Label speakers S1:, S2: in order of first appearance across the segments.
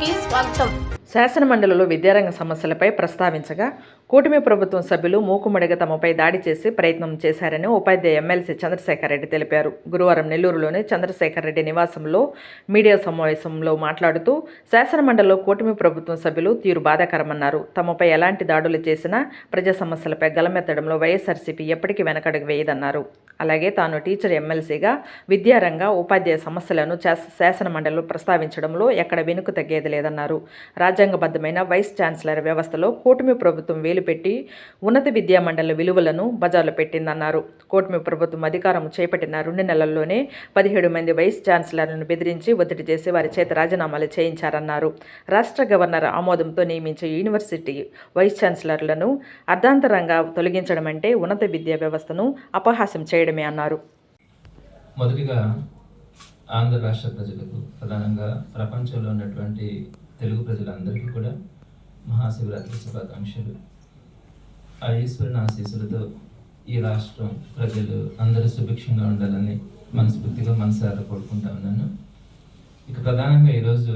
S1: కి స్వాగతం.
S2: శాసనమండలిలో విద్యారంగ సమస్యలపై ప్రస్తావించగా కూటమి ప్రభుత్వం సభ్యులు మూకుమ్మడిగా తమపై దాడి చేసి ప్రయత్నం చేశారని ఉపాధ్యాయ ఎమ్మెల్సీ చంద్రశేఖర్ రెడ్డి తెలిపారు. గురువారం నెల్లూరులోని చంద్రశేఖర్ రెడ్డి నివాసంలో మీడియా సమావేశంలో మాట్లాడుతూ శాసనమండలిలో కూటమి ప్రభుత్వం సభ్యులు తీరు బాధాకరమన్నారు. తమపై ఎలాంటి దాడులు చేసినా ప్రజా సమస్యలపై గలమెత్తడంలో వైఎస్ఆర్సీపీ ఎప్పటికీ వెనకడుగు వేయదన్నారు. అలాగే తాను టీచర్ ఎమ్మెల్సీగా విద్యారంగ ఉపాధ్యాయ సమస్యలను శాస- శాసనమండలిలో ప్రస్తావించడంలో ఎక్కడ వెనుక తగ్గేది లేదన్నారు. రాజ్యాంగబద్ధమైన వైస్ ఛాన్సలర్ వ్యవస్థలో కూటమి ప్రభుత్వం వేలు పెట్టి ఉన్నత విద్యా మండలి విలువలను బజార్లో పెట్టిందన్నారు. కూటమి ప్రభుత్వం అధికారం చేపట్టిన రెండు నెలల్లోనే పదిహేడు మంది వైస్ ఛాన్సలర్లను బెదిరించి ఒత్తిడి చేసి వారి చేత రాజీనామాలు చేయించారన్నారు. రాష్ట్ర గవర్నర్ ఆమోదంతో నియమించే యూనివర్సిటీ వైస్ ఛాన్సలర్లను అర్ధాంతరంగా తొలగించడం అంటే ఉన్నత విద్యా వ్యవస్థను అపహాస్యం చేయడమే అన్నారు.
S3: మొదటిగా ఆంధ్ర రాష్ట్ర ప్రజలకు ప్రధానంగా ప్రపంచంలో ఉన్నటువంటి తెలుగు ప్రజలందరికీ కూడా మహాశివరాత్రి శుభాకాంక్షలు. ఆ ఈశ్వరుని ఆశీస్సులతో ఈ రాష్ట్రం ప్రజలు అందరూ సుభిక్షంగా ఉండాలని మనస్ఫూర్తిగా మనసారా కోరుకుంటా ఉన్నాను. ఇక ప్రధానంగా ఈరోజు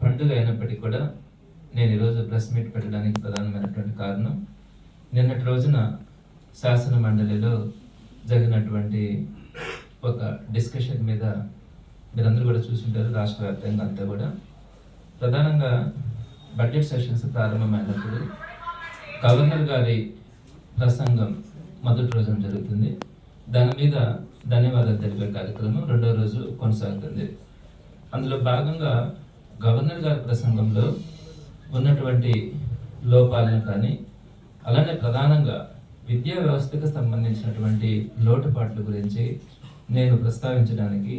S3: పండుగ అయినప్పటికీ కూడా నేను ఈరోజు ప్రెస్ మీట్ పెట్టడానికి ప్రధానమైనటువంటి కారణం నిన్నటి రోజున శాసన మండలిలో జరిగినటువంటి ఒక డిస్కషన్ మీద మీరందరూ కూడా చూసింటారు రాష్ట్ర వ్యాప్తంగా అంతా కూడా. ప్రధానంగా బడ్జెట్ సెషన్స్ ప్రారంభమైనప్పుడు గవర్నర్ గారి ప్రసంగం మొదటి రోజున జరుగుతుంది. దాని మీద ధన్యవాదాలు తెలిపే కార్యక్రమం రెండో రోజు కొనసాగుతుంది. అందులో భాగంగా గవర్నర్ గారి ప్రసంగంలో ఉన్నటువంటి లోపాలను కానీ అలానే ప్రధానంగా విద్యా వ్యవస్థకు సంబంధించినటువంటి లోటుపాట్ల గురించి నేను ప్రస్తావించడానికి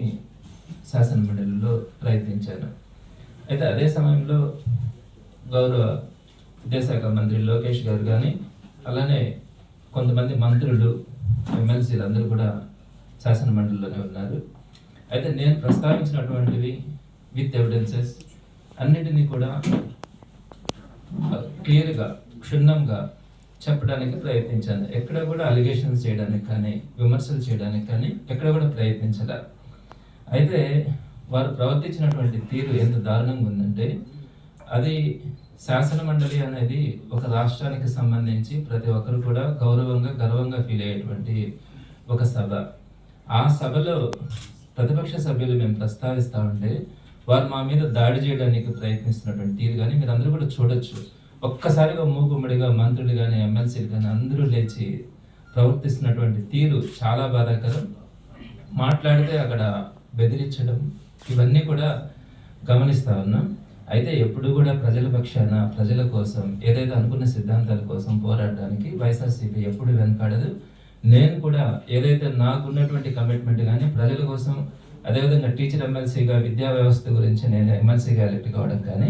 S3: శాసనమండలిలో ప్రయత్నించాను. అయితే అదే సమయంలో గౌరవ విద్యాశాఖ మంత్రి లోకేష్ గారు కానీ అలానే కొంతమంది మంత్రులు ఎమ్మెల్సీలు అందరూ కూడా శాసన మండలిలోనే ఉన్నారు. అయితే నేను ప్రస్తావించినటువంటివి విత్ ఎవిడెన్సెస్ అన్నిటినీ కూడా క్లియర్గా క్షుణ్ణంగా చెప్పడానికి ప్రయత్నించాను ఎక్కడ కూడా అలిగేషన్స్ చేయడానికి కానీ విమర్శలు చేయడానికి కానీ ఎక్కడ కూడా ప్రయత్నించలే. అయితే వారు ప్రవర్తించినటువంటి తీరు ఎంత దారుణంగా ఉందంటే అది శాసన మండలి అనేది ఒక రాష్ట్రానికి సంబంధించి ప్రతి ఒక్కరు కూడా గౌరవంగా గర్వంగా ఫీల్ అయ్యేటువంటి ఒక సభ. ఆ సభలో ప్రతిపక్ష సభ్యులు మేము ప్రస్తావిస్తా ఉంటే వారు మా మీద దాడి చేయడానికి ప్రయత్నిస్తున్నటువంటి తీరు. కానీ మీరు అందరూ కూడా చూడొచ్చు. ఒక్కసారిగా మూకుమ్మడిగా మంత్రులు కానీ ఎమ్మెల్సీలు కానీ అందరూ లేచి ప్రవర్తిస్తున్నటువంటి తీరు చాలా బాధాకరం. మాట్లాడితే అక్కడ బెదిరించడం ఇవన్నీ కూడా గమనిస్తా ఉన్నాం. అయితే ఎప్పుడు కూడా ప్రజల పక్షాన ప్రజల కోసం ఏదైతే అనుకున్న సిద్ధాంతాల కోసం పోరాడడానికి వైఎస్ఆర్సీపీ ఎప్పుడు వెనకాడదు. నేను కూడా ఏదైతే నాకున్నటువంటి కమిట్మెంట్ కానీ ప్రజల కోసం అదేవిధంగా టీచర్ ఎమ్మెల్సీగా విద్యా వ్యవస్థ గురించి నేను ఎమ్మెల్సీగా ఎలక్ట్ కావడం కానీ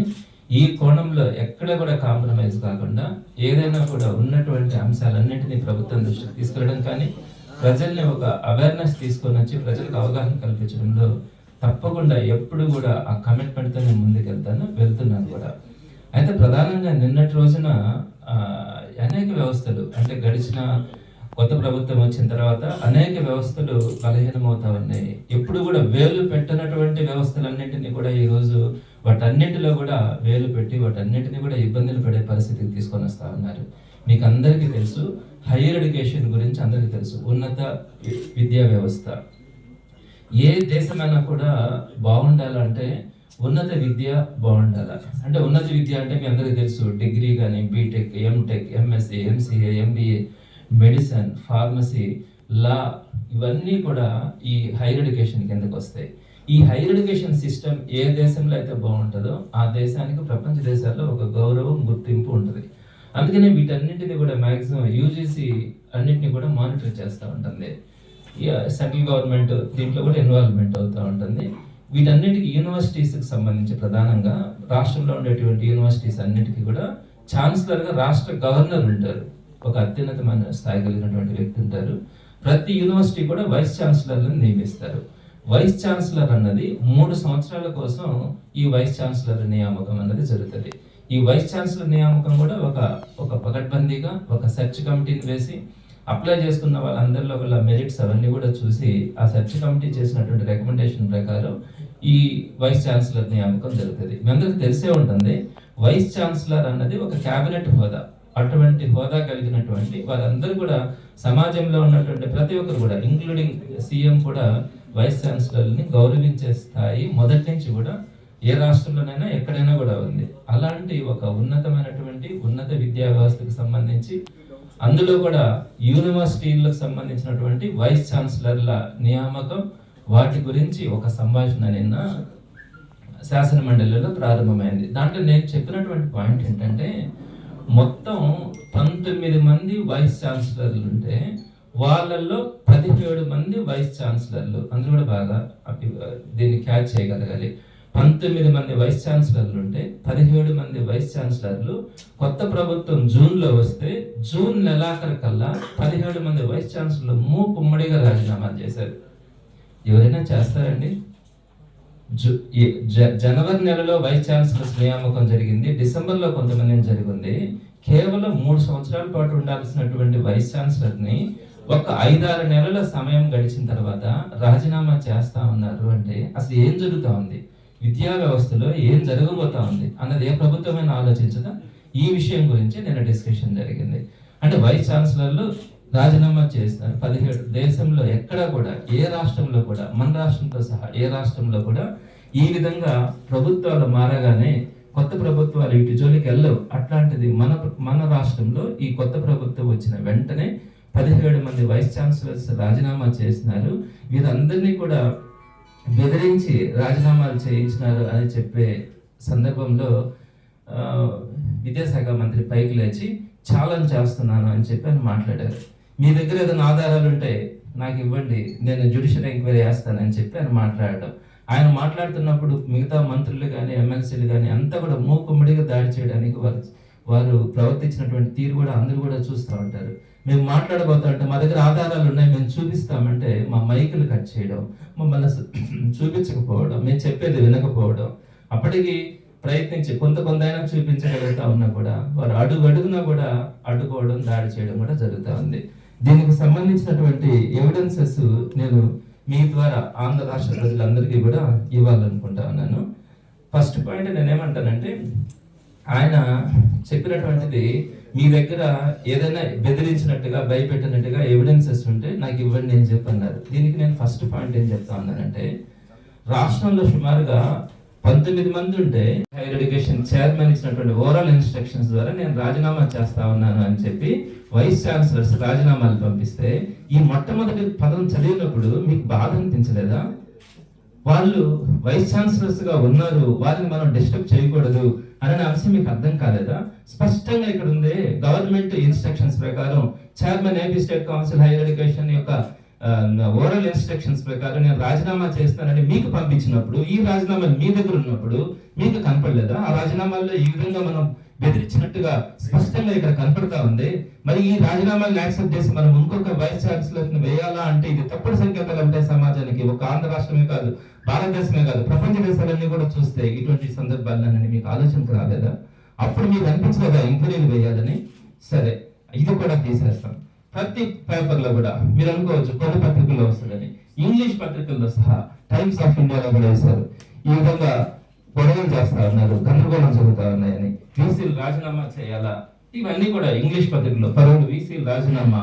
S3: ఈ కోణంలో ఎక్కడ కూడా కాంప్రమైజ్ కాకుండా ఏదైనా కూడా ఉన్నటువంటి అంశాలన్నింటినీ ప్రభుత్వం దృష్టికి తీసుకెళ్ళడం కానీ ప్రజల్ని ఒక అవేర్నెస్ తీసుకొని వచ్చి ప్రజలకు అవగాహన కల్పించడంలో తప్పకుండా ఎప్పుడు కూడా ఆ కమిట్మెంట్తో నేను ముందుకెళ్తాను వెళ్తున్నాను కూడా. అయితే ప్రధానంగా నిన్నటి రోజున అనేక వ్యవస్థలు అంటే గడిచిన కొత్త ప్రభుత్వం వచ్చిన తర్వాత అనేక వ్యవస్థలు బలహీనమవుతా ఉన్నాయి. ఎప్పుడు కూడా వేలు పెట్టనటువంటి వ్యవస్థలన్నింటినీ కూడా ఈ రోజు వాటన్నిటిలో కూడా వేలు పెట్టి వాటన్నింటినీ కూడా ఇబ్బందులు పడే పరిస్థితికి తీసుకొని వస్తా ఉన్నారు. మీకు అందరికీ తెలుసు హైయర్ ఎడ్యుకేషన్ గురించి అందరికీ తెలుసు ఉన్నత విద్యా వ్యవస్థ. ఏ దేశమైనా కూడా బాగుండాలంటే ఉన్నత విద్య బాగుండాలి. అంటే ఉన్నత విద్య అంటే మీ అందరికీ తెలుసు డిగ్రీ కానీ BTech MTech MSc MCA MBA medicine pharmacy law ఇవన్నీ కూడా ఈ హైయర్ ఎడ్యుకేషన్ కిందకు వస్తాయి. ఈ హైయర్ ఎడ్యుకేషన్ సిస్టమ్ ఏ దేశంలో అయితే బాగుంటుందో ఆ దేశానికి ప్రపంచ దేశాల్లో ఒక గౌరవం గుర్తింపు ఉంటుంది. అందుకనే వీటన్నింటినీ కూడా మ్యాక్సిమం యూజీసీ అన్నింటిని కూడా మానిటర్ చేస్తూ ఉంటుంది. సెంట్రల్ గవర్నమెంట్ దీంట్లో కూడా ఇన్వాల్వ్మెంట్ అవుతూ ఉంటుంది. వీటన్నిటికీ యూనివర్సిటీస్కి సంబంధించి ప్రధానంగా రాష్ట్రంలో ఉండేటువంటి యూనివర్సిటీస్ అన్నిటికీ కూడా ఛాన్సలర్గా రాష్ట్ర గవర్నర్ ఉంటారు. ఒక అత్యున్నతమైన స్థాయి కలిగినటువంటి వ్యక్తి ఉంటారు. ప్రతి యూనివర్సిటీ కూడా వైస్ ఛాన్సలర్లను నియమిస్తారు. వైస్ ఛాన్సలర్ అన్నది మూడు సంవత్సరాల కోసం ఈ వైస్ ఛాన్సలర్ నియామకం అన్నది జరుగుతుంది. ఈ వైస్ ఛాన్సలర్ నియామకం కూడా ఒక ఒక పకడ్బందీగా ఒక సెర్చ్ కమిటీని వేసి అప్లై చేసుకున్న వాళ్ళందరిలో గల మెరిట్స్ అవన్నీ కూడా చూసి ఆ సెర్చ్ కమిటీ చేసినటువంటి రికమెండేషన్ ప్రకారం ఈ వైస్ ఛాన్సలర్ నియామకం జరుగుతుంది. మీ అందరికీ తెలిసే ఉంటుంది వైస్ ఛాన్సలర్ అన్నది ఒక క్యాబినెట్ హోదా. అటువంటి హోదా కలిగినటువంటి వారందరూ కూడా సమాజంలో ఉన్నటువంటి ప్రతి ఒక్కరు కూడా ఇంక్లూడింగ్ సీఎం కూడా వైస్ ఛాన్సలర్ని గౌరవించే స్థాయి మొదటి నుంచి కూడా ఏ రాష్ట్రంలోనైనా ఎక్కడైనా కూడా ఉంది. అలాంటి ఒక ఉన్నతమైనటువంటి ఉన్నత విద్యా వ్యవస్థకు సంబంధించి అందులో కూడా యూనివర్సిటీలకు సంబంధించినటువంటి వైస్ ఛాన్సలర్ల నియామకం వాటి గురించి ఒక సంభాషణ నిన్న శాసన మండలిలో ప్రారంభమైంది. దాంట్లో నేను చెప్పినటువంటి పాయింట్ ఏంటంటే మొత్తం పంతొమ్మిది మంది వైస్ ఛాన్సలర్లు ఉంటే వాళ్ళల్లో పదిహేడు మంది వైస్ ఛాన్సలర్లు అందరూ కూడా బాగా దీన్ని క్యాచ్ చేయగలగాలి. పంతొమ్మిది మంది వైస్ ఛాన్సలర్లు ఉంటే పదిహేడు మంది వైస్ ఛాన్సలర్లు కొత్త ప్రభుత్వం జూన్లో వస్తే జూన్ నెలాఖరు కల్లా పదిహేడు మంది వైస్ ఛాన్సలర్లు మూకుమ్మడిగా రాజీనామా చేశారు. ఎవరైనా చేస్తారండి? జు- జ- జనవరి నెలలో వైస్ ఛాన్సలర్స్ నియామకం జరిగింది. డిసెంబర్లో కొంతమంది జరిగింది. కేవలం మూడు సంవత్సరాల పాటు ఉండాల్సినటువంటి వైస్ ఛాన్సలర్ని ఒక ఐదారు నెలల సమయం గడిచిన తర్వాత రాజీనామా చేస్తా ఉన్నారు అంటే అసలు ఏం జరుగుతూ ఉంది? విద్యా వ్యవస్థలో ఏం జరగబోతా ఉంది? అన్నది ఏ ప్రభుత్వమైనా ఆలోచించదా? ఈ విషయం గురించి నిన్న డిస్కషన్ జరిగింది. అంటే వైస్ ఛాన్సలర్లు రాజీనామా చేస్తారు. పదిహేడు దేశంలో ఎక్కడా కూడా ఏ రాష్ట్రంలో కూడా మన రాష్ట్రంతో సహా ఏ రాష్ట్రంలో కూడా ఈ విధంగా ప్రభుత్వాలు మారగానే కొత్త ప్రభుత్వాలు ఇటు జోలికి వెళ్ళవు. అట్లాంటిది మన మన రాష్ట్రంలో ఈ కొత్త ప్రభుత్వం వచ్చిన వెంటనే పదిహేడు మంది వైస్ ఛాన్సలర్స్ రాజీనామా చేసినారు. వీరందరినీ కూడా బెదిరించి రాజీనామాలు చేయించినారు అని చెప్పే సందర్భంలో విద్యాశాఖ మంత్రి పైకి లేచి ఛాలెంజ్ చేస్తున్నాను అని చెప్పి ఆయన మాట్లాడారు. మీ దగ్గర ఏదైనా ఆధారాలు ఉంటే నాకు ఇవ్వండి. నేను జ్యుడిషియల్ ఎంక్వైరీ చేస్తానని చెప్పి ఆయన మాట్లాడటం ఆయన మాట్లాడుతున్నప్పుడు మిగతా మంత్రులు కానీ ఎమ్మెల్సీలు కానీ అంతా కూడా మూకుమ్మడిగా దాడి చేయడానికి వారు వారు ప్రవర్తించినటువంటి తీరు కూడా అందరూ కూడా చూస్తూ ఉంటారు. మేము మాట్లాడబోతా అంటే మా దగ్గర ఆధారాలు ఉన్నాయి మేము చూపిస్తామంటే మా మైకులు కట్ చేయడం మమ్మల్ని చూపించకపోవడం మేము చెప్పేది వినకపోవడం అప్పటికి ప్రయత్నించి కొంత కొంత అయినా చూపించగలుగుతా ఉన్నా కూడా వారు అడుగు అడుగునా కూడా అడ్డుకోవడం దాడి చేయడం కూడా జరుగుతూ ఉంది. దీనికి సంబంధించినటువంటి ఎవిడెన్సెస్ నేను మీ ద్వారా ఆంధ్ర రాష్ట్ర ప్రజలందరికీ కూడా ఇవ్వాలనుకుంటా ఉన్నాను. ఫస్ట్ పాయింట్ నేనేమంటానంటే ఆయన చెప్పినటువంటిది మీ దగ్గర ఏదైనా బెదిరించినట్టుగా భయపెట్టినట్టుగా ఎవిడెన్సెస్ ఉంటే నాకు ఇవ్వండి అని చెప్పన్నారు దీనికి నేను ఫస్ట్ పాయింట్ ఏం చెప్తా ఉన్నానంటే రాష్ట్రంలో సుమారుగా పంతొమ్మిది మంది ఉంటే హైయర్ ఎడ్యుకేషన్ చైర్మన్ ఇచ్చినటువంటి ఓవరాల్ ఇన్స్ట్రక్షన్స్ ద్వారా నేను రాజీనామా చేస్తా ఉన్నాను అని చెప్పి వైస్ ఛాన్సలర్స్ రాజీనామాలు పంపిస్తే ఈ మొట్టమొదటి పదం చదివినప్పుడు మీకు బాధ అనిపించలేదా? వాళ్ళు వైస్ ఛాన్సలర్స్గా ఉన్నారు వాళ్ళని మనం డిస్టర్బ్ చేయకూడదు అనే అంశం మీకు అర్థం కాలేదా? స్పష్టంగా ఇక్కడ ఉంది గవర్నమెంట్ ఇన్స్ట్రక్షన్స్ ప్రకారం chairman AP state council higher education యొక్క ఓరల్ ఇన్స్ట్రక్షన్స్ ప్రకారం నేను రాజీనామా చేస్తానని మీకు పంపించినప్పుడు ఈ రాజీనామా మీ దగ్గర ఉన్నప్పుడు మీకు కనపడలేదా? ఆ రాజీనామాల్లో ఈ విధంగా మనం బెదిరించినట్టుగా స్పష్టంగా ఇక్కడ కనపడతా ఉంది. మరి ఈ రాజీనామాలను యాక్సెప్ట్ చేసి మనం ఇంకొక వైస్ ఛాన్సలర్ వేయాలా అంటే ఇది తప్పుడు సంకేతాలు అంటే సమాజానికి ఒక ఆంధ్ర రాష్ట్రమే కాదు భారతదేశమే కాదు. ప్రపంచ దేశాలన్నీ కూడా చూస్తే ఇటువంటి సందర్భాలన్నీ మీకు ఆలోచనకు రాలేదా? అప్పుడు మీకు అనిపించలేదా? ఎంక్వైరీలు వేయాలని? సరే ఇది కూడా తీసేస్తాం. ప్రతి పేపర్లో కూడా మీరు అనుకోవచ్చు కొన్ని పత్రికల్లో వస్తుందని. ఇంగ్లీష్ పత్రికల్లో సహా టైమ్స్ ఆఫ్ ఇండియాలో కూడా వేశారు. ఈ విధంగా గొడవలు చేస్తా ఉన్నారు గందరగోళం జరుగుతూ ఉన్నాయని. వీసీలు రాజీనామా చేయాలా? ఇవన్నీ కూడా ఇంగ్లీష్ పత్రికలో పరువులు వీసీలు రాజీనామా.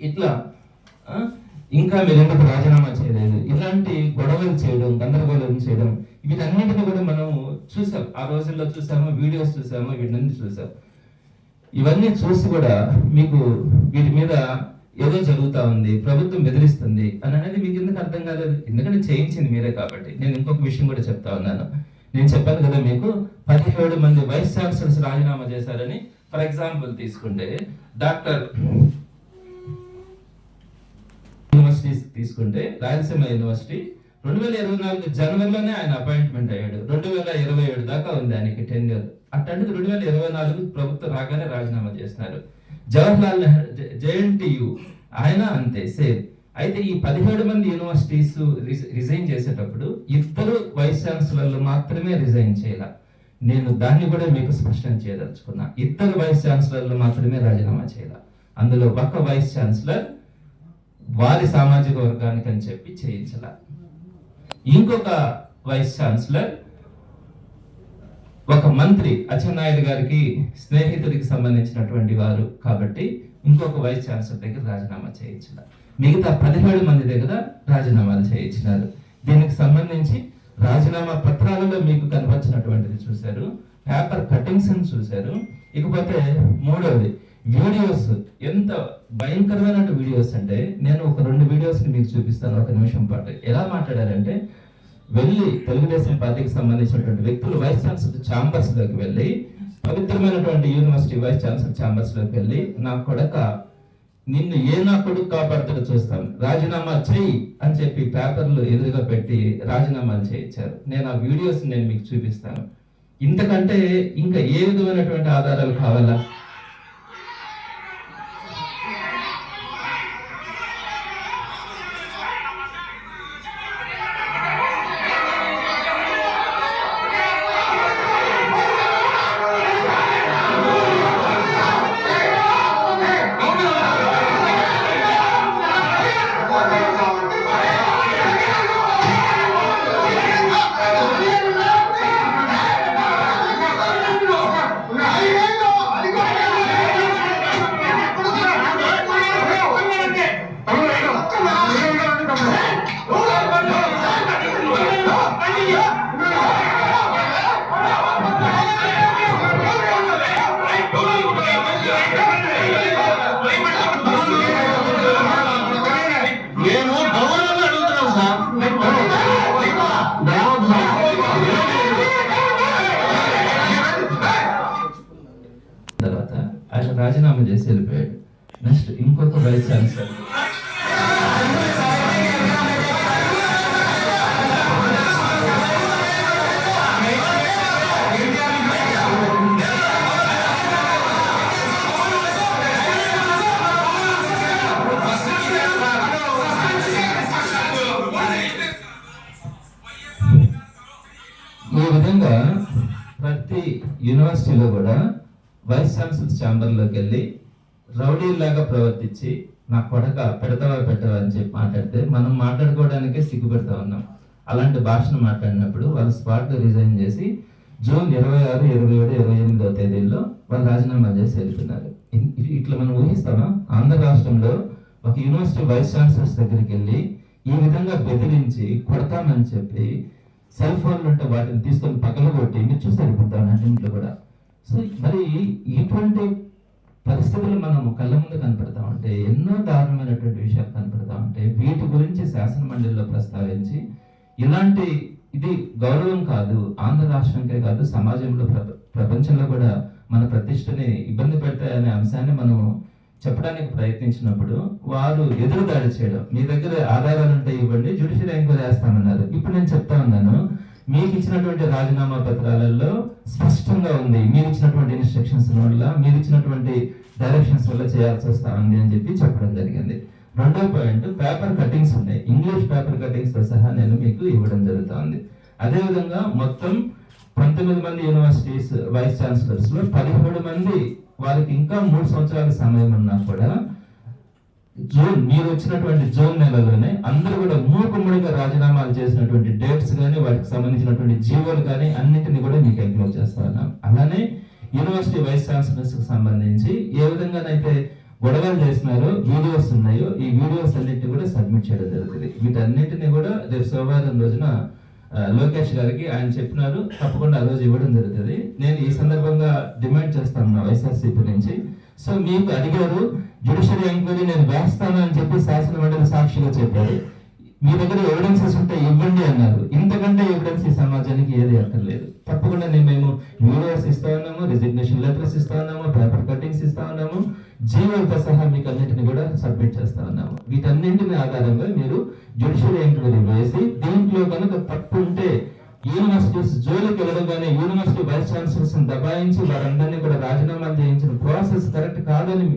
S3: ఇట్లా ఇంకా మీరు ఎందుకు రాజీనామా చేయలేదు. ఇలాంటి గొడవలు చేయడం గందరగోళం చేయడం వీటన్నిటిని కూడా మనం చూసాం. ఆ రోజుల్లో చూసాము వీడియోస్ చూసాము వీటన్ని చూసాం. ఇవన్నీ చూసి కూడా మీకు వీటి మీద ఏదో జరుగుతూ ఉంది ప్రభుత్వం బెదిరిస్తుంది అని అనేది మీకు ఎందుకు అర్థం కాలేదు? ఎందుకంటే చేయించింది మీరే కాబట్టి. నేను ఇంకొక విషయం కూడా చెప్తా ఉన్నాను. నేను చెప్పాను కదా మీకు పదిహేడు మంది వైస్ ఛాన్సలర్స్ రాజీనామా చేశారని ఫర్ ఎగ్జాంపుల్ తీసుకుంటే డాక్టర్ యూనివర్సిటీస్ తీసుకుంటే రాయలసీమ యూనివర్సిటీ రెండు వేల ఇరవై నాలుగు జనవరిలోనే ఆయన అపాయింట్మెంట్ అయ్యాడు. రెండు వేల ఇరవై ఏడు దాకా ఉంది ఆయనకి టెన్యూర్ అట్లాంటిది రెండు వేల ఇరవై నాలుగు ప్రభుత్వం రాగానే రాజీనామా చేస్తున్నారు జవహర్లాల్ నెహ్రూ జేఎన్టీయు ఆయన అంతే సేమ్. అయితే ఈ పదిహేడు మంది యూనివర్సిటీస్ రిజైన్ చేసేటప్పుడు ఇద్దరు వైస్ ఛాన్సలర్లు మాత్రమే రిజైన్ చేయాల. నేను దాన్ని కూడా మీకు స్పష్టం చేయదలుచుకున్నా. ఇద్దరు వైస్ ఛాన్సలర్లు మాత్రమే రాజీనామా చేయాల. అందులో ఒక వైస్ ఛాన్సలర్ వారి సామాజిక వర్గానికి అని చెప్పి చేయించాల. ఇంకొక వైస్ ఛాన్సలర్ ఒక మంత్రి అచ్చెన్నాయుడు గారికి స్నేహితుడికి సంబంధించినటువంటి వారు కాబట్టి ఇంకొక వైస్ ఛాన్సలర్ దగ్గర రాజీనామా చేయించాల. మిగతా పదిహేడు మంది దగ్గర రాజీనామాలు చేయించినారు. దీనికి సంబంధించి రాజీనామా పత్రాలలో మీకు కనపరిచినటువంటిది చూశారు. పేపర్ కటింగ్స్ చూశారు. ఇకపోతే మూడవది వీడియోస్ ఎంత భయంకరమైన వీడియోస్ అంటే నేను ఒక రెండు వీడియోస్ని మీకు చూపిస్తాను ఒక నిమిషం పాటు. ఎలా మాట్లాడారంటే వెళ్ళి తెలుగుదేశం పార్టీకి సంబంధించినటువంటి వ్యక్తులు వైస్ ఛాన్సలర్ ఛాంబర్స్లోకి వెళ్ళి పవిత్రమైనటువంటి యూనివర్సిటీ వైస్ ఛాన్సలర్ ఛాంబర్స్లోకి వెళ్ళి నా కొడక నిన్ను ఏ నా కొడుకు కాపాడుతాడో చూస్తాం. రాజీనామా చెయ్యి అని చెప్పి పేపర్లు ఎదురుగా పెట్టి రాజీనామాలు చేయించారు. నేను ఆ వీడియోస్ నేను మీకు చూపిస్తాను. ఇంతకంటే ఇంకా ఏ విధమైనటువంటి ఆధారాలు కావాలా? నెక్స్ట్ వైస్ ఛాన్సలర్ ఈ విధంగా ప్రతి యూనివర్సిటీలో కూడా వైస్ ఛాన్సలర్ ఛాంబర్లోకి వెళ్ళి రౌడీలాగా ప్రవర్తించి నా కొడక పెడతావా పెట్టవా అని చెప్పి మాట్లాడితే మనం మాట్లాడుకోవడానికే సిగ్గుపడతా ఉన్నాం. అలాంటి భాషను మాట్లాడినప్పుడు వాళ్ళు స్పాట్లో రిజైన్ చేసి జూన్ ఇరవై ఆరు ఇరవై ఏడు ఇరవై ఎనిమిదో తేదీల్లో వాళ్ళు రాజీనామా చేసి వెళ్తున్నారు ఇట్లా మనం ఊహిస్తామా? ఆంధ్ర రాష్ట్రంలో ఒక యూనివర్సిటీ వైస్ ఛాన్సలర్స్ దగ్గరికి వెళ్ళి ఈ విధంగా బెదిరించి కొడతామని చెప్పి సెల్ ఫోన్లు ఉంటే వాటిని తీసుకొని పగలగొట్టి మీరు చూస్తారు ఇప్పుడు అన్నింటిలో కూడా. సో మరి ఇటువంటి పరిస్థితులు మనం కళ్ళ ముందు కనపడతా ఉంటే ఎన్నో దారుణమైనటువంటి విషయాలు కనపడతా ఉంటే వీటి గురించి శాసన మండలిలో ప్రస్తావించి ఇలాంటి ఇది గౌరవం కాదు ఆంధ్ర రాష్ట్రంకే కాదు సమాజంలో ప్రపంచంలో కూడా మన ప్రతిష్టని ఇబ్బంది పెడతాయనే అంశాన్ని మనం చెప్పడానికి ప్రయత్నించినప్పుడు వారు ఎదురుదాడి చేయడం మీ దగ్గర ఆధారాలు ఉంటే ఇవ్వండి జ్యుడిషియల్ ఎంక్వైరీ వేస్తామన్నారు ఇప్పుడు నేను చెప్తా ఉన్నాను మీకు ఇచ్చినటువంటి రాజీనామా పత్రాలలో స్పష్టంగా ఉంది. మీరు ఇచ్చినటువంటి ఇన్స్ట్రక్షన్స్ వల్ల మీరు ఇచ్చినటువంటి డైరెక్షన్స్ వల్ల చేయాల్సి వస్తా ఉంది అని చెప్పి చెప్పడం జరిగింది. రెండో పాయింట్ పేపర్ కటింగ్స్ ఉన్నాయి. ఇంగ్లీష్ పేపర్ కటింగ్స్తో సహా నేను మీకు ఇవ్వడం జరుగుతుంది. అదేవిధంగా మొత్తం పంతొమ్మిది మంది యూనివర్సిటీస్ వైస్ ఛాన్సలర్స్లో పదిహేడు మంది వారికి ఇంకా మూడు సంవత్సరాల సమయం ఉన్నా కూడా జూన్ మీరు వచ్చినటువంటి జూన్ నెలలోనే అందరూ కూడా మూకుమ్మడిగా రాజీనామాలు చేసినటువంటి డేట్స్ కానీ వాటికి సంబంధించినటువంటి జీవోలు కానీ అన్నింటిని కూడా మీకు ఎంక్లోజ్ చేస్తా ఉన్నాం. అలానే యూనివర్సిటీ వైస్ ఛాన్సలర్స్ సంబంధించి ఏ విధంగానైతే గొడవలు చేసినారో వీడియోస్ ఉన్నాయో ఈ వీడియోస్ అన్నిటిని కూడా సబ్మిట్ చేయడం జరుగుతుంది. వీటన్నిటిని కూడా రేపు సోమవారం రోజున లోకేష్ గారికి ఆయన చెప్పినారు. తప్పకుండా ఆ రోజు ఇవ్వడం జరుగుతుంది. నేను ఈ సందర్భంగా డిమాండ్ చేస్తాను నా వైఎస్ఆర్సీపీ నుంచి. సో మీకు అడిగారు జ్యుడిషియల్ ఎంక్వైరీ నేను వేస్తాను అని చెప్పి శాసన మండలి సాక్షిగా చెప్పారు మీ దగ్గర ఎవిడెన్సెస్ ఉంటే ఇవ్వండి అన్నారు. ఇంతకంటే ఎవిడెన్స్ ఈ సమాజానికి ఏది అక్కర్లేదు. తప్పకుండా నేను మేము వీడియోస్ ఇస్తా ఉన్నాము రిజిగ్నేషన్ లెటర్స్ ఇస్తా ఉన్నాము పేపర్ కటింగ్స్ ఇస్తా ఉన్నాము జీవోలతో సహా మీకు అన్నింటిని కూడా సబ్మిట్ చేస్తా ఉన్నాము. వీటన్నింటిని ఆధారంగా మీరు జ్యుడిషియల్ ఎంక్వైరీ వేసి దీంట్లో కనుక తప్పు ఉంటే యూనివర్సిటీస్ జోలికి వెళ్ళగానే యూనివర్సిటీ వైస్ ఛాన్సలర్స్ దబాయించి వారందరినీ కూడా రాజీనామాలు చేయించిన ప్రాసెస్ కరెక్ట్ కాదని